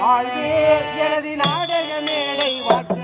வாழ்வே எனது நாடக மேடை வாக்கு.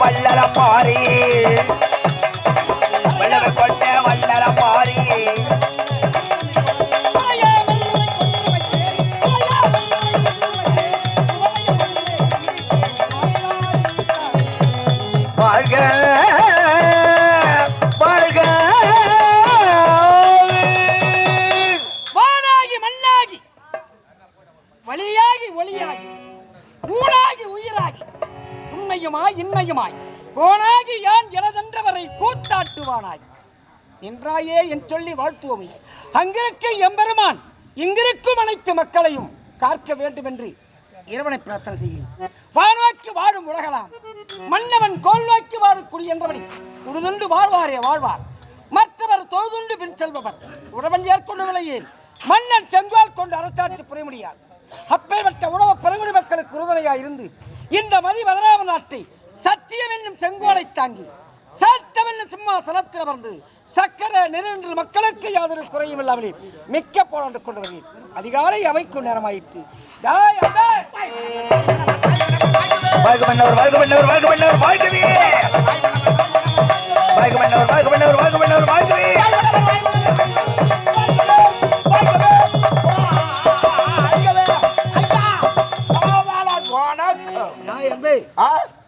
வல்லல பாரி. வல்லவ கொண்ட வல்லல பாரி. வழியாகி ஒளியாகி. ஊனாகி உயிராகி. உண்மையுமாய் இன்மையுமாய் கோனாகி யான் எனதென்றவரை கூத்தாட்டுவானாய். நின்றாயே என் சொல்லி வாழ்த்துவோமே. அங்கிருக்க எம்பெருமான் இங்கிருக்கும் அனைத்து மக்களையும் காக்க வேண்டும் என்று இறைவனை பிரார்த்தனை செய்கிறேன். வாழ்வாக்கி வாழும் உலகலாம். மன்னவன் கோல் நோக்கி வாழும் குடி என்றபடி உடுதுண்டு வாழ்வாரே வாழ்வார். மற்றவர் தொழுதுண்டு பின் செல்பவர். உடவன் ஏற்கொண்ட விலையில் மன்னன் செங்கால் கொண்டு அரசாட்சி புரிய முடியாது அப்பேற்பட்ட உணவு பழங்குடி மக்களுக்கு உறுதுணையாக இருந்து இந்த மதி பதினாறு நாட்டை சத்தியம் என்னும் செங்கோலை தாங்கி சாத்தம் என்னும் சிம்மாசனத்தில் அமர்ந்து சக்கர நெருன்று மக்களுக்கு யாதொரு குறையும் இல்லாமலே மிக்க போராண்டு கொண்டு வருகிறேன் அதிகாலை அவைக்கும் நேரமாயிற்று. டேய், டேய். வாழ்க மன்னவர் வாழ்க மன்னவர் வாழ்க மன்னவர் வாழ்கவே வாழ்க மன்னவர் வாழ்க மன்னவர் வாழ்க மன்னவர் வாழ்கவே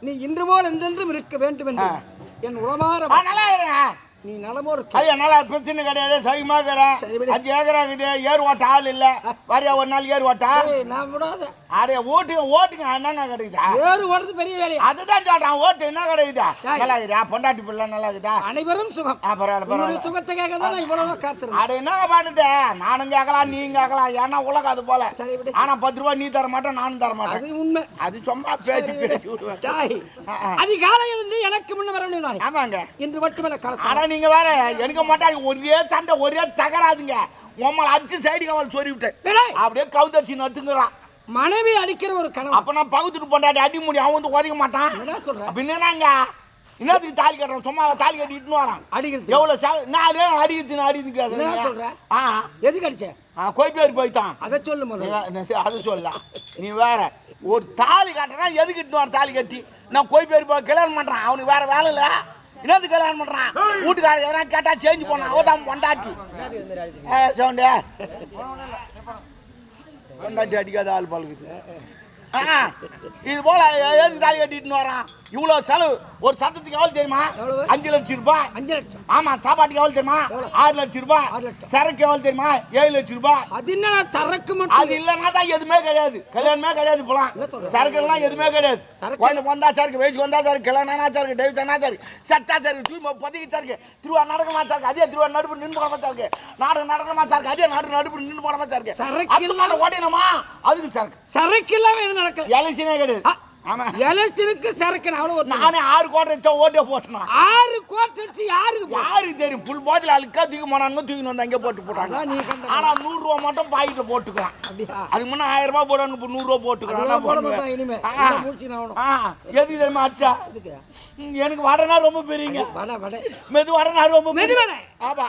நீ இன்று போல் என்றென்றும் இருக்க வேண்டும் என்று என் உளமாற நீ நலமோ இருக்கு. அது என்னால பிரச்சனை கிடையாது சகிமா இருக்கிறேன். அஞ்சு ஏக்கரா இருக்குது ஏர் ஓட்ட ஆள் இல்ல. வரையா ஒரு நாள் ஏர் ஓட்டா நான் விடாத. அடைய ஓட்டுங்க ஓட்டுங்க என்னங்க கிடைக்குதா? ஏறு ஓடுறது பெரிய வேலையா? அதுதான் சொல்றான் ஓட்டு என்ன கிடைக்குதா. நல்லா இருக்குதா? பொண்டாட்டி பிள்ளை நல்லா இருக்குதா? அனைவரும் சுகம். பரவாயில்ல சுகத்தை கேட்க தான் இவ்வளவு காத்திருந்தேன். அட என்னங்க பண்ணுது? நானும் கேட்கலாம் நீங்க கேட்கலாம். ஏன்னா உலகம் அது போல. ஆனா பத்து ரூபாய் நீ தர மாட்டேன் நானும் தர மாட்டேன். அது உண்மை. அது சும்மா பேசி பேசி விடுவேன். அதிகாலை இருந்து எனக்கு முன்ன வர வேண்டியதானே ஆமாங்க. இன்று மட்டுமே காலத்தில். நீங்க வேற எனக்கு மாட்டாங்க. ஒரே சண்டை ஒரே தகராதுங்க. உம்மளை அடிச்சு சைடு கவல் சொறி விட்டேன் விடை. அப்படியே கவுதர்ச்சி நட்டுங்கிறான். மனைவி அடிக்கிற ஒரு கணவன் அப்ப நான் பகுத்துட்டு பொண்டாட்டி அடி முடியும் அவன் வந்து உதைக்க மாட்டான். என்ன சொல்ற? அப்ப என்னங்க என்னத்துக்கு தாலி கட்டுறோம்? சும்மா தாலி கட்டிட்டு வரான். அடிக்கிறது எவ்வளவு செல நான் அடிக்கிறது அடிக்கிறது என்ன சொல்ற? பேசுறேன் ஆ. எதுக்கு அடிச்ச? ஆ கோய்பேர் போய்த்தான் அதை சொல்லு முதல்ல. அது சொல்லலாம் நீ வேற. ஒரு தாலி கட்டுறா எதுக்கு இட்டு வர தாலி கட்டி? நான் கோய்பேர் போய் கல்யாணம் பண்றான் அவனுக்கு வேற வேலை இல்ல. என்னது கல்யாணம் பண்றான்? வீட்டுக்காரங்க எதனா கேட்டா சேஞ்ச் போனான் அவதான் பொண்டாட்டி. சவுண்டு. பொண்டாட்டி அடிக்காத ஆள் பழகுது இது போல எதுக்கு தாலி கட்டிட்டு வரான் இவ்வளவு செலவு. ஒரு சத்தத்துக்கு எவ்வளவு தெரியுமா? அஞ்சு லட்சம் ரூபாய். அஞ்சு லட்சம். ஆமா சாப்பாட்டுக்கு எவ்வளவு தெரியுமா? ஆறு லட்சம் ரூபாய். சரக்கு எவ்வளவு தெரியுமா? ஏழு லட்சம் ரூபாய். அது என்ன சரக்கு அது மட்டும் இல்லைன்னா தான் எதுவுமே கிடையாது. கல்யாணமே கிடையாது இப்பலாம். சொல்ற? சரக்கு எல்லாம் எதுவுமே கிடையாது? குழந்தை வந்தா சரக்கு வயசுக்கு வந்தா சரக்கு கல்யாணம் சரக்கு அண்ணா சரக்கு சட்டா சரக்கு தூய்மை பதுக்கி சரக்கு திருவா நடக்கமா சரக்கு அதே திருவா நடுப்பு நின்று போடாம சரக்கு நாடகம் நடக்கமா சரக்கு அதே நாடு நடுப்பு நின்று போடாம சரக்கு. சரக்கு நாடு ஓடினமா? அதுக்கு சரக்கு. சரக்கு இல்லாம எது நடக்கல எலசினே கிடையாது ஆ. ஆமா எலெக்ஷனுக்கு சரக்கு அவ்வளவு நானே ஆறு கோட்டை வச்சா ஓட்டே போட்டேனா? ஆறு கோட் அடிச்சு யாருக்கு யாருக்கு தெரியும்? புல் போதில் அழுக்கா தூக்கி போனானுங்க தூக்கி வந்து அங்கே போட்டு போட்டாங்க. ஆனா நூறு ரூபா மட்டும் பாக்கெட்ல போட்டுக்கலாம் அதுக்கு முன்ன ஆயிரம் ரூபாய் போடணும் இப்போ நூறு ரூபா போட்டுக்கலாம் போட? மாட்டான் இனிமே. எதுக்கு தெரியுமா அடிச்சா? ம், எனக்கு வடனா ரொம்ப பெரியங்க மெது வடனா ரொம்ப பெரிய. ஆமா.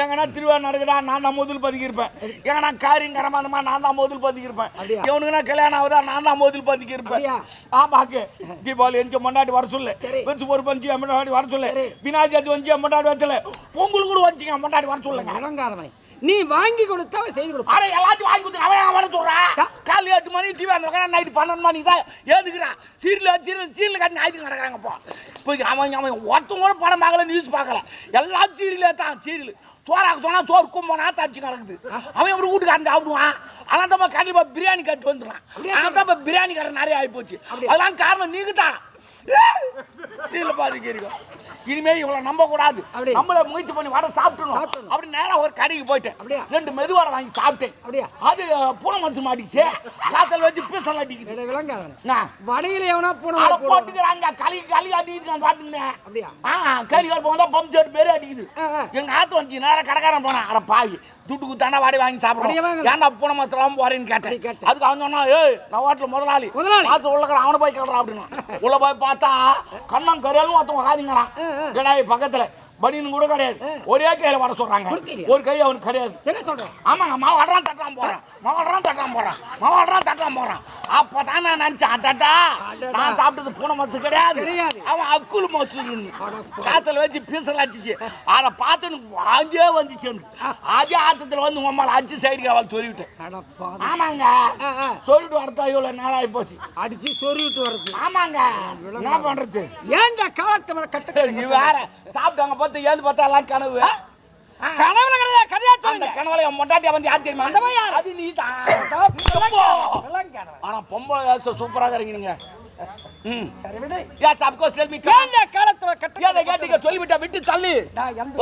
எங்கன்னா திருவிழா நடக்குதா? நான் தான் முதல் பதுக்கி இருப்பேன் எங்கன்னா காரியம் கரமாந்தமா நான் தான் முதல் பதுக்கி இருப்பேன் அப்படியா? இவனுக்குன்னா கல்யாணம் ஆகுதா? நான் தான் முதல் பதுக்கி இருப்பேன் அப்படியா? ஆமாக்கு தீபாவளி எஞ்சி மொண்டாட்டி வர சொல்லு. வெச்சு ஒரு பஞ்சு மொண்டாட்டி வர சொல்லு. விநாயகர் சதுர்த்தி வந்து மொண்டாட்டி வர சொல்லு. பொங்கல் கூட வந்துச்சுங்க மொண்டாட்டி வர சொல்லுங்க. நீ வாங்கி கொடுத்தா அவன் செய்து கொடுப்பான். ஆனா எல்லாத்தையும் வாங்கி கொடுத்து அவன் அவன் வர சொல்றான் காலையில் எட்டு மணி டிவி அந்த நைட்டு பன்னெண்டு மணி தான் ஏதுக்குறான் சீரியல் சீரியல் சீரியல் கட்டி ஆயுதம் கிடக்குறாங்க இப்போ. இப்போ அவன் அவன் ஒருத்தவங்க கூட படம் பார்க்கல நியூஸ் பார்க்கல. எல்லாம் சீரியலே தான் சீரியல். சோறாக்க சொன்னா சோறு கும்பனா தச்சு கிடக்குது. அவன் எப்படி வீட்டுக்காரன் சாப்பிடுவான்? ஆனால் தான் கண்டிப்பா பிரியாணி கட்டு வந்துடுறான். ஆனால் தான் இப்போ பிரியாணி கடை நிறைய ஆகி போச்சு அதெல்லாம் காரணம் நீங்க தான். சீரியல் பார்த்துக்கு இருக்கும் இனிமே இவளை நம்ப கூடாது. நம்மள முயற்சி பண்ணி வடை சாப்பிட்டணும். அப்படி நேரா ஒரு கடைக்கு போயிட்டேன். அப்படியா? ரெண்டு மெதுவாடை வாங்கி சாப்பிட்டேன். அப்படியா? அது பூனை மனசு மாட்டிச்சு காத்தல் வச்சு பீசல் அடிக்குது. நான் வடையில எவனா போன போட்டுக்கிறாங்க. களி களி அடிக்குது நான் பாத்துக்கினேன் அப்படியா? ஆ கறி கால் போகும்போது பம்ப் செட் பேரு அடிக்குது. எங்க ஆத்து வந்துச்சு நேரம் கடைக்காரன் போனான். அட பாவி. துட்டு குத்தாண்டா வாடி வாங்கி வாங்கணும். ஏன்டா பூனை மசலாம் போறேன்னு கேட்டேன். அதுக்கு அவன் சொன்னா ஏய் நான் ஹோட்டல் முதலாளி. பார்த்து உள்ளக்கிற அவனை போய் கேள்றான் அப்படின்னா. உள்ள போய் பார்த்தா கண்ணம் கரையாலும் ஒருத்தவங்க காதிங்கிறான். கிடாய் பக்கத்துல? பனியன் கூட கிடையாது. ஒரே கையில வர சொல்றாங்க. ஒரு கை அவனுக்கு கிடையாது. என்ன சொல்ற? ஆமாங்க மாவடுறான் தட்டான் போறான். மாவடுறான் தட்டான் போறான். மாவடுறான் தட்டான் போறான். அப்பதான் நான் நினைச்சேன் அடடா அடடா. நான் சாப்பிட்டது பூனை மசு கிடையாது. அவன் அக்குள் மசு காத்துல வச்சு பீசல் அடிச்சு அதை பார்த்து எனக்கு வாஞ்சே வந்துச்சு அதே ஆத்தத்துல வந்து உம்மால அடிச்சு சைடுக்கு அவள் சொல்லிவிட்டேன். ஆமாங்க. சொல்லிட்டு வரத்தா இவ்வளவு நேரம் ஆகி போச்சு அடிச்சு சொருவிட்டு வருது. ஆமாங்க. என்ன பண்றது? ஏன்டா காலத்தை கட்ட நீ வேற சாப்பிட்டாங்க பார்த்து ஏது பார்த்தா எல்லாம் கனவு. கனவுல கிடையாது கதையா அந்த கனவுல என் மொட்டாட்டியா வந்து யார் தெரியுமா? அந்த யாரு? அது நீ தான். ஆனா பொம்பளை சூப்பராக இருக்கீங்க ம். சரி விடு. எஸ் அப்கோர்ஸ் டெல் மீ ஏன்டா காலத்தை கட்ட கேட்டீங்க? சொல்லிவிட்டா விட்டு தள்ளு.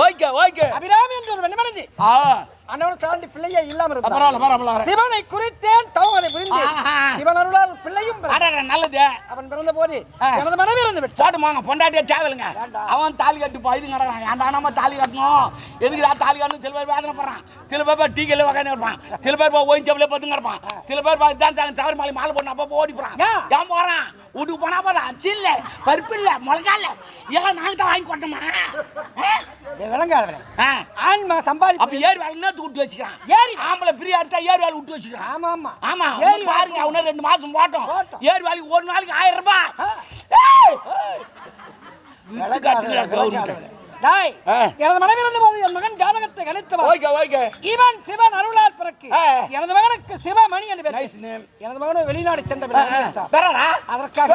Okay okay. அபிராமி என்று ஒரு வெண்மனதி ஆ. அண்ணவள் தாண்டி பிள்ளையே இல்லாம இருந்தா. பரவாயில்ல பரவாயில்ல சிவனை குறித்தேன் அதை புரிந்து. சிவன் அருளால் பிள்ளையும் நல்லது. அவன் பிறந்த போது. எனது மனைவி இருந்து விட்டான். போட்டுமாங்க பொண்டாட்டியே தேவையில்லைங்க. அவன் தாலி கட்டு இது கிடக்குறான் ஏன்டா நம்ம தாலி கட்டணும்? எதுக்கு தாலி கட்டணும்? சில பேர் வேதனைப்படுறான் சில பேர் டீ கல்ல உட்காந்து இருப்பான் சில பேர் போய் ஓயின் செப்பில் பத்து கிடப்பான். சில பேர் தான் சாங்க சவரி மாலை மாலை போட்டு அப்போ ஓடி போறான் ஏன்? போறான்? வீட்டுக்கு போனா போதா? அச்சு இல்ல. பருப்பு இல்ல மிளகா இல்ல. எல்லாம் நாங்க தான் வாங்கி கொட்டோமா விளங்காதவன் ஆ. ஆன்மா சம்பாதி அப்ப ஏர் வேலை நேத்து விட்டு வச்சுக்கிறான். ஏரி. ஆம்பளை பிரியா எடுத்தா ஏர் வேலை விட்டு வச்சுக்கிறான். ஆமா ஆமா. ஆமா ஏறி பாருங்க அவன ரெண்டு மாசம் போட்டோம். ஏர் வேலைக்கு ஒரு நாளைக்கு ஆயிரம் ரூபாய். கவர்மெண்ட். டேய், ஆ. எனது மனைவி இருந்த போது என் மகன் ஜாதகத்தை கணித்தவன் ஓகே ஓகே. இவன் சிவன் அருளால் பிறக்கு. எனது மகனுக்கு சிவமணி என்று நேம் எனது மகனும் வெளிநாடு சென்ற. பெறடா அதற்காக.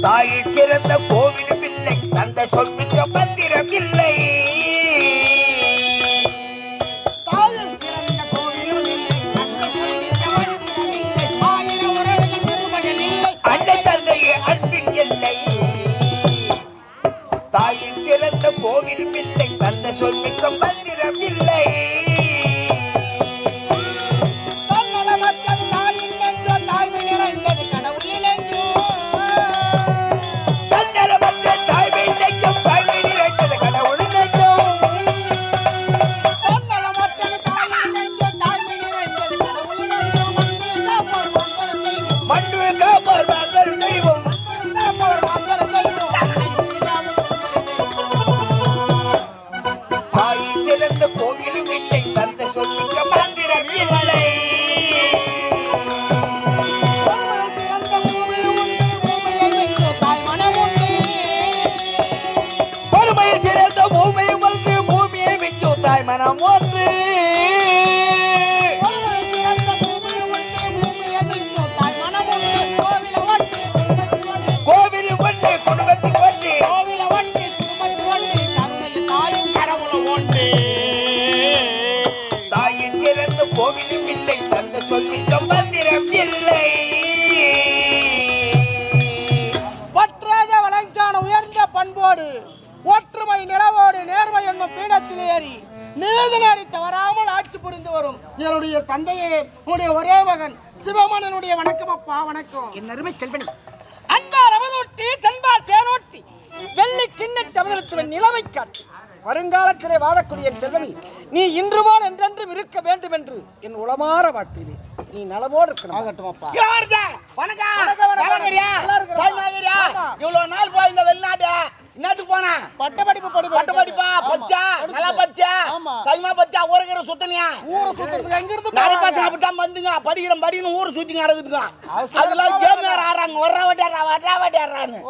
தாயை சிறந்த கோவில் பிள்ளை தந்த சொல்மிக்க பத்திரம் பொறுமையில் சிறந்த பூமியை வந்து ஏறி நீதி நெறி தவறாமல் ஆட்சி புரிந்து வரும். என்னுடைய தந்தையே உன்னுடைய ஒரே மகன் சிவமணனுடைய வணக்கம் அப்பா வணக்கம். என் அருமை செல்வன். அன்பார் அவதொட்டி தன்பால் தேரோட்டி வெள்ளி கிண்ண தமிழத்துவன் நிலைமை காட்டு. வருங்காலத்திலே வாழக்கூடிய செல்வனி நீ இன்று போல் என்றென்றும் இருக்க வேண்டும் என்று என் உளமாற வாழ்த்துகிறேன் நீ நலமோடு இருக்கணும். ஆகட்டும் அப்பா. வணக்கம். வணக்கம், வணக்கம். இவ்வளவு நாள் போய் இந்த வெளிநாட்டு என்னத்துக்கு போன? பட்ட படிப்பு படி பட்ட படிப்பா பச்சா நல்லா பச்சா? ஆமா. சைமா பச்சா ஊருக்கிற சுத்தனியா? ஊரை சுத்துறதுக்கு எங்க இருந்து நிறைய அப்படித்தான் வந்துங்க படிக்கிறேன் படின்னு ஊர் சுத்தி நடக்குதுங்க அதெல்லாம் கேம் வேணாம். ஆடுறாங்க வர்ற வாட்டியாரா வர்ற வாட்டியாரான்னு.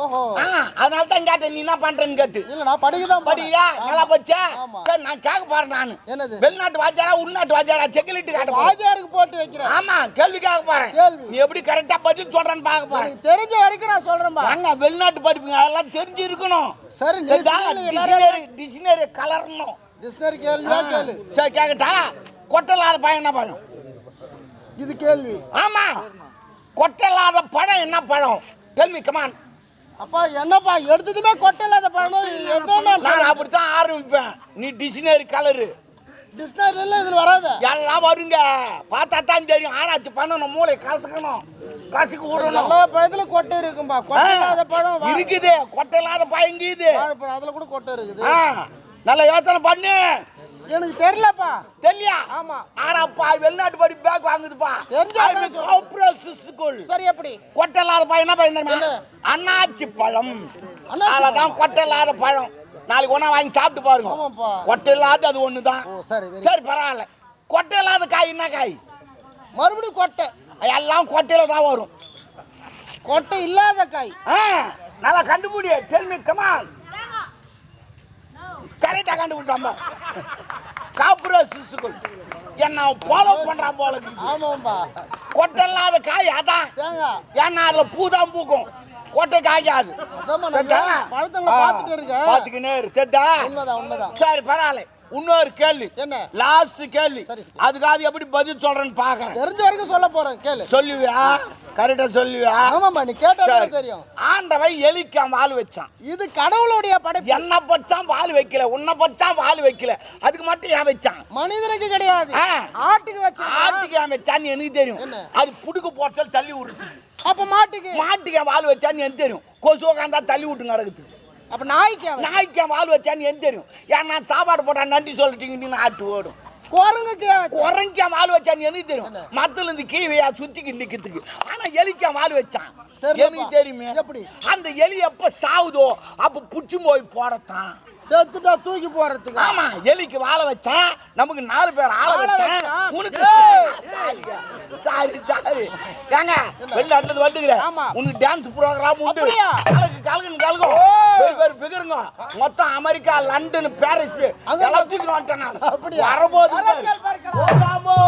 அதனால தான் கேட்டேன் நீ என்ன பண்றேன்னு கேட்டு. இல்ல நான் படிக்கதான் படியா நல்லா பச்சா. சரி நான் கேட்க போறேன் நானு. என்னது? வெளிநாட்டு வாத்தியாரா உள்நாட்டு வாத்தியாரா? செக்கிலிட்டு காட்ட வாத்தியாருக்கு போட்டு வைக்கிறேன். ஆமா கேள்வி கேட்க போறேன். கேள்வி. நீ எப்படி கரெக்டா பதில் சொல்றேன்னு பார்க்க போறேன். எனக்கு தெரிஞ்ச வரைக்கும் நான் சொல்றேன்பா. நாங்க வெளிநாட்டு படிப்புங்க அதெல்லாம் தெரிஞ்சு இருக்கணும் சரி டிக்ஷனரி டிக்ஷனரி கலரணும். டிக்ஷனரி கேள்வியா கேளு. சரி கேட்கட்டா கொட்டலாத பழம் என்ன பழம்? இது கேள்வி. ஆமா. கொட்டலாத பழம் என்ன பழம்? டெல்மி கமான் அப்பா என்னப்பா எடுத்ததுமே கொட்டை இல்லாத பழம். நான் அப்படித்தான் ஆரம்பிப்பேன். நீ டிக்ஷனரி கலரு. டிக்ஷனரியில இதுல வராத. எல்லாம் வருங்க. பார்த்தா தான் தெரியும். ஆராய்ச்சி பண்ணணும் மூளை கசக்கணும். கசக்கு விடணும். எல்லா பழத்துல கொட்டை இருக்கும்பா. கொட்டை இல்லாத பழம் இருக்குது. கொட்டை இல்லாத பயங்குது வாழைப்பழம் அதுல கூட கொட்டை இருக்குது. நல்ல யோசனை பண்ணு. எனக்கு தெரியலப்பா. தெரியல ஆமா. ஆனாப்பா வெளிநாட்டு படி பேக் வாங்குதுப்பா. தெரிஞ்சா சரி எப்படி? கொட்டை இல்லாத பழம் என்ன என்ன? அண்ணாச்சி பழம். அதுதான் கொட்டை இல்லாத பழம். நாளைக்கு ஒன்றா வாங்கி சாப்பிட்டு பாருங்க. கொட்டை இல்லாத அது ஒன்று தான் சரி சரி. பரவாயில்ல. கொட்டை இல்லாத காய் என்ன காய். மறுபடியும் கொட்டை. எல்லாம் கொட்டையில தான் வரும். கொட்டை இல்லாத காய். ஆ நல்லா கண்டுபிடி. டெல்மி கமான் கரெக்டாக கண்டுபிடிச்சாம்ப காப்புர சிசுக்குள். என்ன ஃபாலோ பண்றான் போல. ஆமாம்பா. கொட்டை இல்லாத காய் அதான் ஏன்னா அதுல பூ தான் பூக்கும். கொட்டை காய்க்காது. பார்த்துக்கினே உண்மைதான் சரி பரவாயில்ல. இன்னொரு கேள்வி. என்ன? லாஸ்ட் கேள்வி. அதுக்காக எப்படி பதில் சொல்றேன்னு பாக்குறேன் தெரிஞ்ச வரைக்கும் சொல்ல போறேன். கேளு. சொல்லுவியா? கரெக்டா சொல்லுவியா? ஆமாம்பா நீ கேட்டாலே சரி. தெரியும். ஆண்டவன் எலிக்கான் வால் வச்சான். இது கடவுளுடைய படைப்பு. என்ன பச்சான் வால் வைக்கல. உன்னை பச்சான் வால் வைக்கல. அதுக்கு மட்டும் ஏன் வச்சான்? மனிதனுக்கு கிடையாது. ஆட்டுக்கு வச்சு ஆட்டுக்கு ஏன் வச்சான்னு எனக்கு தெரியும்? அது புடுக்கு போட்டால் தள்ளி விடுச்சு அப்ப மாட்டுக்கு? மாட்டுக்கு ஏன் வால் வச்சான்னு எனக்கு தெரியும். கொசு உக்காந்தா தள்ளி விட்டு நடக்குது. அப்ப நாய்க்கு. நாய்க்கு வால் வச்சான்னு எனக்கு தெரியும். ஏன் நான் சாப்பாடு போட்டா நன்றி சொல்லிட்டீங்கன்னு ஆட்டு ஓடும். குரங்குக்கு. குரங்கியா வால் வச்சான்னு எனக்கு தெரியும் மத்துல இருந்து கீவையா சுத்திக்கு நிக்கிறதுக்கு ஆனா எலிக்கா வால் வச்சான். எனக்கு தெரியுமே எப்படி? அந்த எலி எப்ப சாவுதோ அப்ப புடிச்சு போய் போடத்தான் செத்துட்டா தூக்கி போறதுக்கு ஆமா எலிக்கு வாழ வச்சான் நமக்கு நாலு பேர் ஆள வச்சான். உனக்கு. சாரி சாரி ஏங்க வெளிநாட்டுல வந்துக்கிறேன் ஆமா. உனக்கு டான்ஸ் ப்ரோக்ராம் உண்டு? கலக்கு கலக்குன்னு கலக்கும். பேர் பேர் பிகருங்க மொத்தம் அமெரிக்கா லண்டன் பாரிஸ் அங்க எல்லாம் தூக்கிட்டு வந்துட்டேன் நான் அப்படியா? வரபோது வர பாரு.